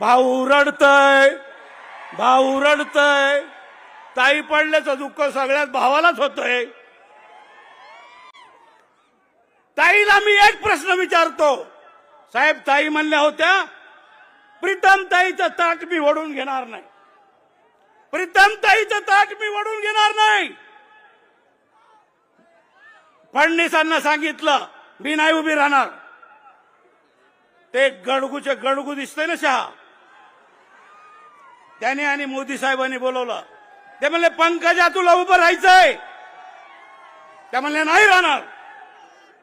भाऊ रडतय भाऊ रडतय ताई पडल्याचं दुःख सगळ्यात भावालाच होतंय. ताईला मी एक प्रश्न विचारतो. साहेब ताई म्हणल्या होत्या प्रीतम ताईचं ताट मी ओढून घेणार नाही. प्रीतम ताईचं ताट मी ओढून घेणार नाही. फडणीसांना सांगितलं मी नाही उभी राहणार. ते गडगूचे गडगू दिसतंय ना शहा? त्याने आणि मोदी साहेबांनी बोलवलं. ते म्हणले पंकजा तुला उभं राहायचंय. त्या म्हणले नाही राहणार.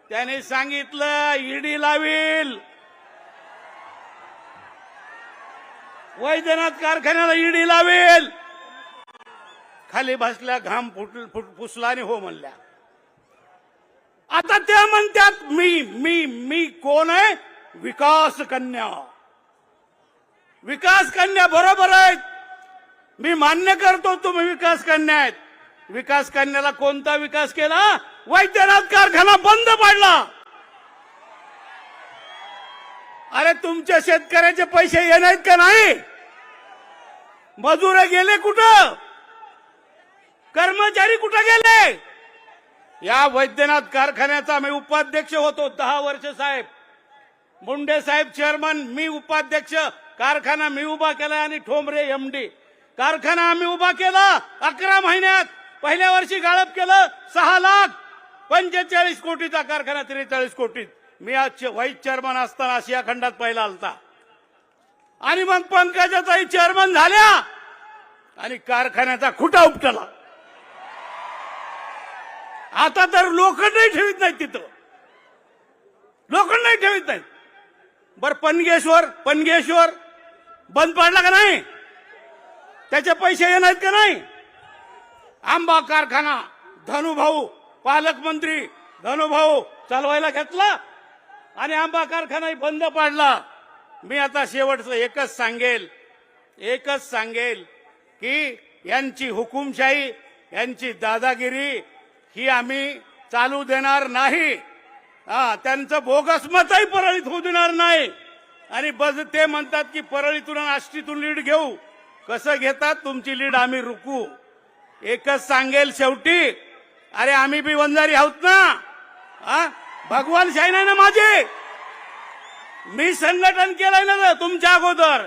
त्याने सांगितलं ईडी लावील. वैद्यनाथ कारखान्याला ईडी लावेल. खाली बसल्या घाम फुट फुट पुसला आणि हो म्हणल्या. आता त्या म्हणतात मी मी मी कोण आहे? विकास कन्या. विकास कन्या बरोबर आहेत. मी मान्य करतो तुम्ही विकास कन्या आहेत. विकास कन्याला कोणता विकास केला? वैद्यनाथ कारखाना बंद पाडला. अरे तुमच्या शेतकऱ्याचे पैसे येणार का नाही? मजूर गेले कुठं? कर्मचारी कुठं गेले? या वैद्यनाथ कारखान्याचा मी उपाध्यक्ष होतो दहा वर्ष साहेब. मुंडे साहेब चेअरमन मी उपाध्यक्ष. कारखाना मी उभा केला आणि ठोंबरे एमडी कारखाना आम्ही उभा केला अकरा महिन्यात. पहिल्या वर्षी गाळप केलं सहा लाख. पंचेचाळीस कोटीचा कारखाना त्रेचाळीस कोटीत. मी आज व्हाईस चेअरमन असताना आशिया खंडात पहिला आलता. आणि मग पंकजाताई चेअरमन झाल्या. आणि कारखान्याचा खुटा उपटला. आता तर लोखंडही ठेवीत नाहीत तिथं. लोखंडही ठेवीत नाहीत. बर पनगेश्वर पनगेश्वर. बंद पडला का नाही? त्याचे पैसे येणार का नाही? आंबा कारखाना धनुभाऊ पालकमंत्री धनुभाऊ चालवायला घेतला आणि आंबा कारखानाही बंद पाडला. मी आता शेवटचं एकच सांगेल एकच सांगेल की यांची हुकुमशाही यांची दादागिरी ही आम्ही चालू देणार नाही. हा त्यांचं बोगस मतही परळीत होऊ देणार नाही. आणि बस ते म्हणतात की परळीतून आणि आष्टीतून लीड घेऊ. कसं घेतात? तुमची लीड आम्ही रुकू. एकच सांगेल शेवटी अरे आम्ही बी वंजारी आहोत ना? हा भगवान शाही नाही ना माझे? मी संघटन केलंय ना तुमच्या अगोदर.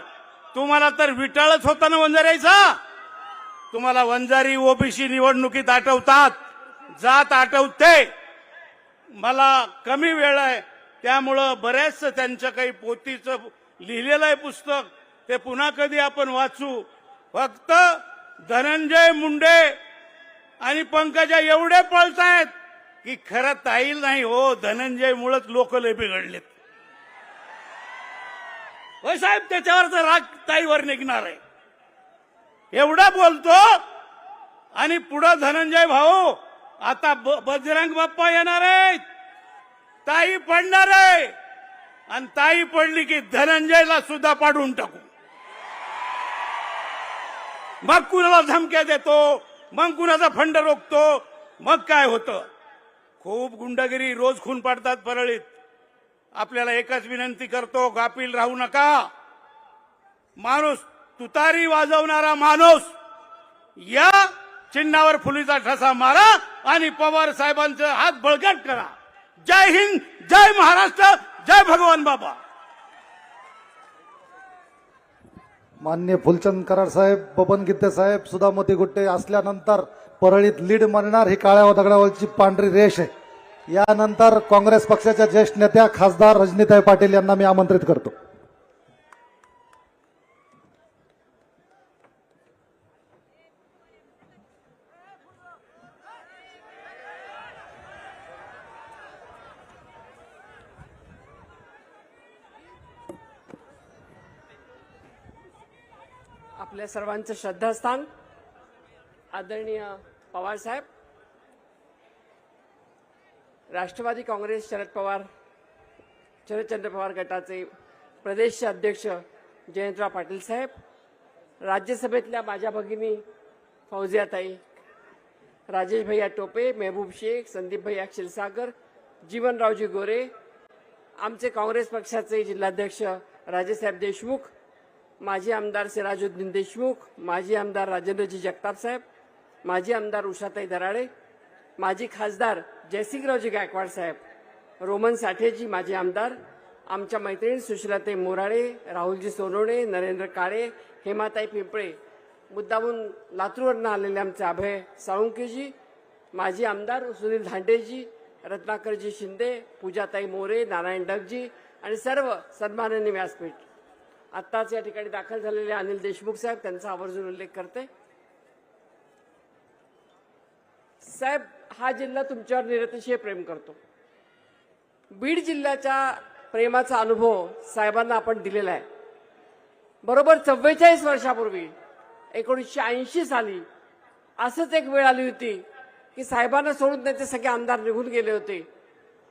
तुम्हाला तर विटाळच होता ना वंजाऱ्याचा तुम्हाला वंजारी ओबीसी निवडणुकीत आठवतात. जात आठवते. मला कमी वेळ आहे. त्यामुळं बऱ्याच त्यांच्या काही पोतीचं लिहिलेलं आहे पुस्तक ते पुन्हा कधी आपण वाचू? फक्त धनंजय मुंडे आणि पंकजा एवढे पळतायत की खरं ताईल नाही हो धनंजय मुळच लोक लय बिघडलेत. होय साहेब त्याच्यावरचा राग ताईवर निघणार आहे. एवढा बोलतो आणि पुढं धनंजय भाऊ आता ब- बजरंग बाप्पा येणार आहेत. ताई पडणार आहे. आणि ताई पडली की धनंजयला सुद्धा पाडून टाकू. मग कुणाला धमक्या देतो? मग कुणाचा फंड रोखतो? मग काय होतं? खूप गुंडगिरी रोज खून पाडतात परळीत. आपल्याला एकच विनंती करतो गापील राहू नका. माणूस तुतारी वाजवणारा माणूस या चिन्हावर फुलीचा ठसा मारा आणि पवार साहेबांचं हात बळकट करा. जय हिंद जय महाराष्ट्र जय भगवान बाबा। मान्य फुलचंद कराड साहेब बबन गिद्दे साहेब सुधामती गुट्टे असल्यानंतर परळीत लीड मारणार ही काळ्या दगडावरची पांढरी रेष आहे. यानंतर काँग्रेस पक्षाच्या ज्येष्ठ नेत्या खासदार रजनीताई पाटील यांना मी आमंत्रित करतो. आपल्या सर्वांचं श्रद्धास्थान आदरणीय पवार साहेब राष्ट्रवादी काँग्रेस शरद पवार शरदचंद्र पवार गटाचे प्रदेश अध्यक्ष जयंतराव पाटील साहेब राज्यसभेतल्या माझ्या भगिनी फौजियाताई राजेश भैया टोपे मेहबूब शेख संदीप भैया क्षीरसागर जीवनरावजी गोरे आमचे काँग्रेस पक्षाचे जिल्हाध्यक्ष राजेसाहेब देशमुख माजी आमदार सिराजुद्दीन देशमुख माजी आमदार राजेंद्रजी जगताप साहेब माजी आमदार उषाताई दराळे माजी खासदार जयसिंगरावजी गायकवाड साहेब रोमन साठेजी माजी आमदार आमच्या मैत्रिणी सुशीलाताई मोराळे राहुलजी सोनवणे नरेंद्र काळे हेमाताई पिंपळे मुद्दामून लातूरवरनं आलेले आमचे अभय साळुंकेजी माजी आमदार सुनील धांडेजी रत्नाकरजी शिंदे पूजाताई मोरे नारायण डगजी आणि सर्व सन्माननीय व्यासपीठ. आत्ताच या ठिकाणी दाखल झालेले अनिल देशमुख साहेब त्यांचा आवर्जून उल्लेख करते. साहेब हा जिल्हा तुमच्यावर निरतिशय प्रेम करतो. बीड जिल्ह्याच्या प्रेमाचा अनुभव साहेबांना आपण दिलेला आहे. बरोबर चव्वेचाळीस वर्षापूर्वी एकोणीसशे ऐंशी साली असंच एक वेळ आली होती की साहेबांना सोडून त्यांचे सगळे आमदार निघून गेले होते.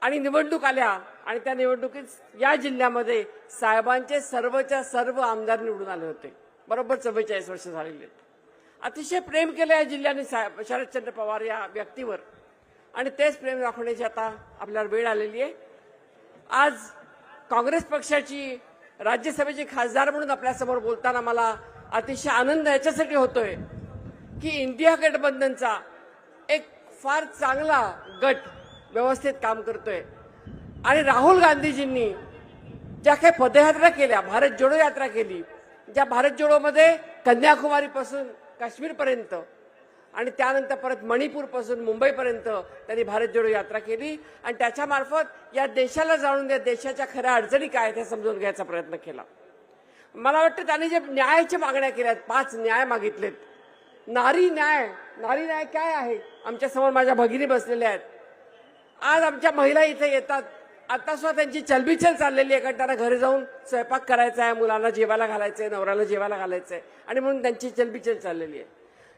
आणि निवडणूक आल्या आणि त्या निवडणुकीत या जिल्ह्यामध्ये साहेबांचे सर्वच्या सर्व आमदार निवडून आले होते. बरोबर चव्वेचाळीस वर्ष झालेले आहेत. अतिशय प्रेम केलं या जिल्ह्याने साहेब शरदचंद्र पवार या व्यक्तीवर. आणि तेच प्रेम दाखवण्याची आता आपल्याला वेळ आलेली आहे. आज काँग्रेस पक्षाची राज्यसभेचे खासदार म्हणून आपल्यासमोर बोलताना मला अतिशय आनंद याच्यासाठी होतोय की इंडिया गठबंधनचा एक फार चांगला गट व्यवस्थित काम करतोय. आणि राहुल गांधीजींनी ज्या काही पदयात्रा केल्या भारत जोडो यात्रा केली ज्या भारत जोडोमध्ये कन्याकुमारीपासून काश्मीरपर्यंत आणि त्यानंतर परत मणिपूरपासून मुंबईपर्यंत त्यांनी भारत जोडो यात्रा केली आणि त्याच्यामार्फत या देशाला जाणून द्या देशाच्या खऱ्या अडचणी काय आहेत हे समजून घ्यायचा प्रयत्न केला. मला वाटतं त्यांनी जे न्यायाच्या मागण्या केल्यात पाच न्याय मागितलेत. नारी न्याय नारी न्याय काय आहे? आमच्यासमोर माझ्या भगिनी बसलेल्या आहेत. आज आमच्या महिला इथे येतात. आता सुद्धा त्यांची चलबिचल चाललेली आहे कारण त्यांना घरी जाऊन स्वयंपाक करायचा आहे मुलांना जेवायला घालायचं आहे नवऱ्याला जेवायला घालायचं आहे आणि म्हणून त्यांची चलबिचल चाललेली आहे.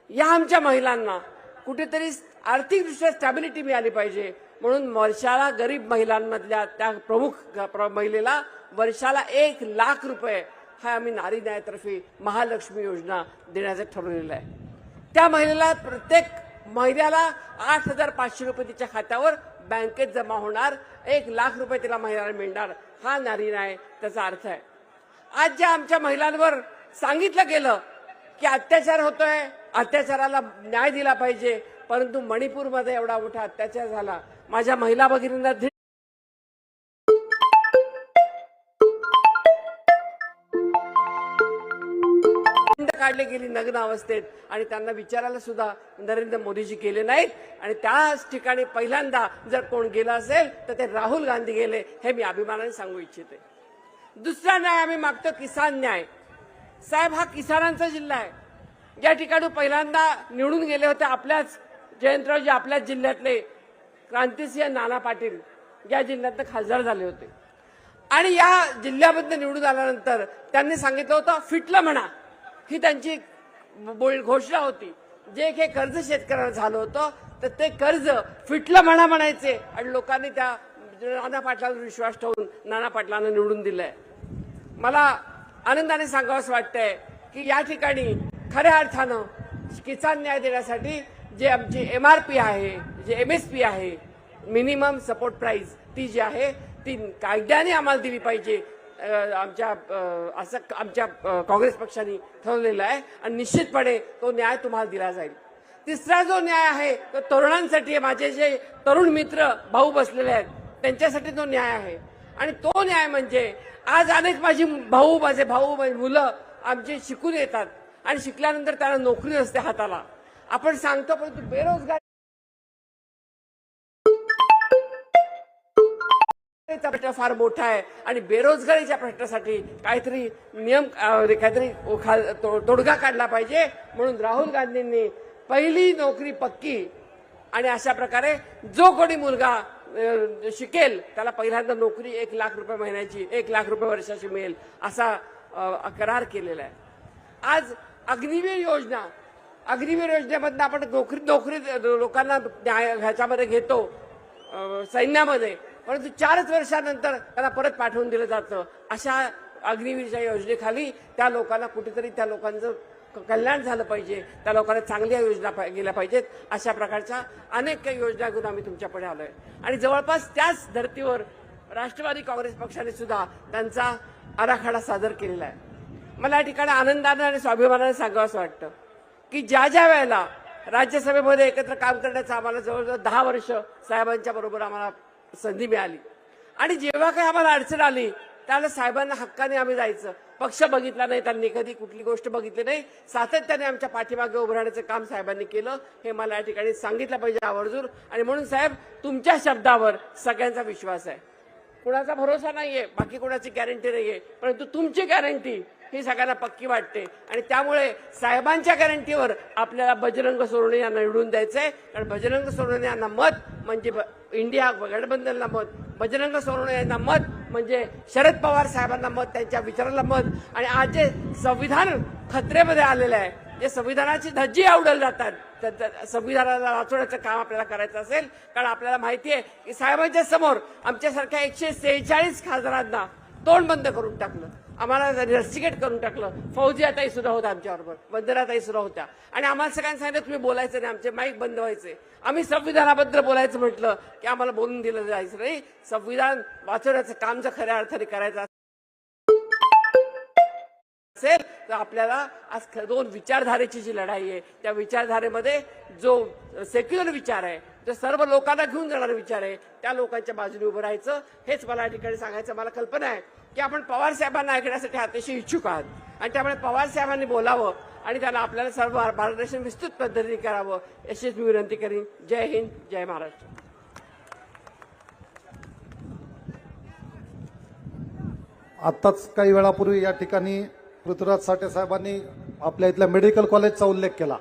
या आमच्या महिलांना कुठेतरी आर्थिकदृष्ट्या स्टॅबिलिटी मिळाली पाहिजे. म्हणून वर्षाला गरीब महिलांमधल्या त्या प्रमुख प्र- महिलेला वर्षाला एक लाख रुपये हा आम्ही नारी न्यायातर्फे महालक्ष्मी योजना देण्याचं ठरवलेलं आहे. त्या महिलेला प्रत्येक महिन्याला आठ हजार पाचशे रुपये तिच्या खात्यावर बँकेत जमा होणार. एक लाख रुपये तिला महिन्याला मिळणार. हा नारी नाही त्याचा अर्थ आहे. आज ज्या आमच्या महिलांवर सांगितलं गेलं की अत्याचार होतोय अत्याचाराला न्याय दिला पाहिजे परंतु मणिपूरमध्ये एवढा मोठा अत्याचार झाला. माझ्या महिला भगिनींना काढले गेली नग्न अवस्थेत आणि त्यांना विचारायला सुद्धा नरेंद्र मोदीजी गेले नाहीत. आणि त्याच ठिकाणी पहिल्यांदा जर कोण गेलं असेल तर ते राहुल गांधी गेले हे मी अभिमानाने सांगू इच्छिते. दुसरा न्याय आम्ही मागतो किसान न्याय. साहेब हा किसानांचा जिल्हा आहे. ज्या ठिकाणी पहिल्यांदा निवडून गेले होते आपल्याच जयंतरावजी आपल्याच जिल्ह्यातले क्रांतिसिंह नाना पाटील या जिल्ह्यातनं खासदार झाले होते. आणि या जिल्ह्यामधनं निवडून आल्यानंतर त्यांनी सांगितलं होतं फिटलं म्हणा. ही त्यांची बोल घोषणा होती. जे काही कर्ज शेतकऱ्यांना झालं होतं तर ते कर्ज फिटलं म्हणा म्हणायचे. आणि लोकांनी त्या नाना पाटलांवर विश्वास ठेवून नाना पाटलांना निवडून दिलंय. मला आनंदाने सांगावंसं वाटतंय की या ठिकाणी खऱ्या अर्थानं किसान न्याय देण्यासाठी जे आमची एम आर पी आहे जे एम एस पी आहे मिनिमम सपोर्ट प्राईज ती जी आहे ती कायद्याने आम्हाला दिली पाहिजे. आमच्या असं आमच्या काँग्रेस पक्षाने ठरवलेलं आहे आणि निश्चितपणे तो न्याय तुम्हाला दिला जाईल. तिसरा जो न्याय आहे तो तरुणांसाठी माझे जे तरुण मित्र भाऊ बसलेले आहेत त्यांच्यासाठी तो न्याय आहे. आणि तो न्याय म्हणजे आज अनेक माझी भाऊ माझे भाऊ माझी मुलं आमचे शिकून येतात आणि शिकल्यानंतर त्यांना नोकरी नसते हाताला. आपण सांगतो परंतु बेरोजगार प्रश्न फार मोठा आहे आणि बेरोजगारीच्या प्रश्नासाठी काहीतरी नियम म्हणजे काहीतरी तो- तोडगा काढला पाहिजे. म्हणून राहुल गांधींनी पहिली नोकरी पक्की आणि अशा प्रकारे जो कोणी मुलगा शिकेल त्याला पहिल्यांदा नोकरी एक लाख रुपये महिन्याची एक लाख रुपये वर्षाची मिळेल असा करार केलेला आहे. आज अग्निवीर योजना अग्निवीर योजनेमधनं आपण नोकरी नोकरी लोकांना न्याय ह्याच्यामध्ये घेतो सैन्यामध्ये. परंतु चारच वर्षानंतर त्याला परत पाठवून दिलं जातं. अशा अग्निवीरच्या योजनेखाली त्या लोकांना कुठेतरी त्या लोकांचं क- कल्याण झालं पाहिजे. त्या लोकांना चांगल्या योजना पा- गेल्या पाहिजेत. अशा प्रकारच्या अनेक काही योजना घेऊन आम्ही तुमच्याकडे आलोय. आणि जवळपास त्याच धर्तीवर राष्ट्रवादी काँग्रेस पक्षाने सुद्धा त्यांचा आराखडा सादर केलेला आहे. मला या ठिकाणी आनंदानं आणि स्वाभिमानाने सांगावं असं वाटतं की ज्या ज्या वेळेला राज्यसभेमध्ये एकत्र काम करण्याचं आम्हाला जवळजवळ दहा वर्ष साहेबांच्या बरोबर आम्हाला संधी मिळाली. आणि जेव्हा काही आम्हाला अडचण आली त्याला साहेबांना हक्काने आम्ही जायचं. पक्ष बघितला नाही त्यांनी कधी कुठली गोष्ट बघितली नाही. सातत्याने आमच्या पाठीमागे उभं राहण्याचं काम साहेबांनी केलं. हे मला या ठिकाणी सांगितलं पाहिजे आवर्जून. आणि म्हणून साहेब तुमच्या शब्दावर सगळ्यांचा विश्वास आहे. कुणाचा भरोसा नाहीये बाकी कुणाची गॅरंटी नाहीये. परंतु तुमची गॅरंटी ही सगळ्यांना पक्की वाटते. आणि त्यामुळे साहेबांच्या गॅरंटीवर आपल्याला बजरंग सोरणे यांना निवडून द्यायचंय. कारण बजरंग सोरणे यांना मत म्हणजे ब- इंडिया गठबंधनला मत बजरंग सोनवणे यांना मत म्हणजे शरद पवार साहेबांना मत त्यांच्या विचाराला मत. आणि आज जे संविधान खतरेमध्ये आलेलं आहे जे संविधानाची धज्जी आवडल जातात त्या- संविधानाला वाचवण्याचं काम आपल्याला करायचं असेल कारण आपल्याला माहिती आहे की साहेबांच्या समोर आमच्यासारख्या एकशे सेहेचाळीस खासदारांना तोंड बंद करून टाकलं. आम्हाला रस्टिकेट करून टाकलं. फौजी आताही सुद्धा होत्या आमच्याबरोबर. वंदनाताई सुद्धा होत्या. आणि आम्हाला सगळ्यांनी सांगितलं तुम्ही बोलायचं नाही आमचे माईक बंद व्हायचे. आम्ही संविधानाबद्दल बोलायचं म्हटलं की आम्हाला बोलून दिलं जायचं नाही. संविधान वाचवण्याचं काम जर खऱ्या अर्थाने करायचं असेल तर आपल्याला आज दोन विचारधारेची जी लढाई आहे त्या विचारधारेमध्ये जो सेक्युलर विचार आहे जो सर्व लोकांना घेऊन जाणारा विचार आहे त्या लोकांच्या बाजूने उभं राहायचं. हेच मला या ठिकाणी सांगायचं मला कल्पना आहे. की आपण पवार साहेबांना ऐकण्यासाठी अतिशय इच्छुक आहात. आणि त्यामुळे पवार साहेबांनी बोलावं आणि त्यांना आपल्याला सर्व मार्गदर्शन विस्तृत पद्धतीने करावं अशीच मी विनंती करीन. जय हिंद जय महाराष्ट्र. आत्ताच काही वेळापूर्वी या ठिकाणी पृथ्वीराज साठे साहेबांनी आपल्या इथल्या मेडिकल कॉलेजचा उल्लेख केला.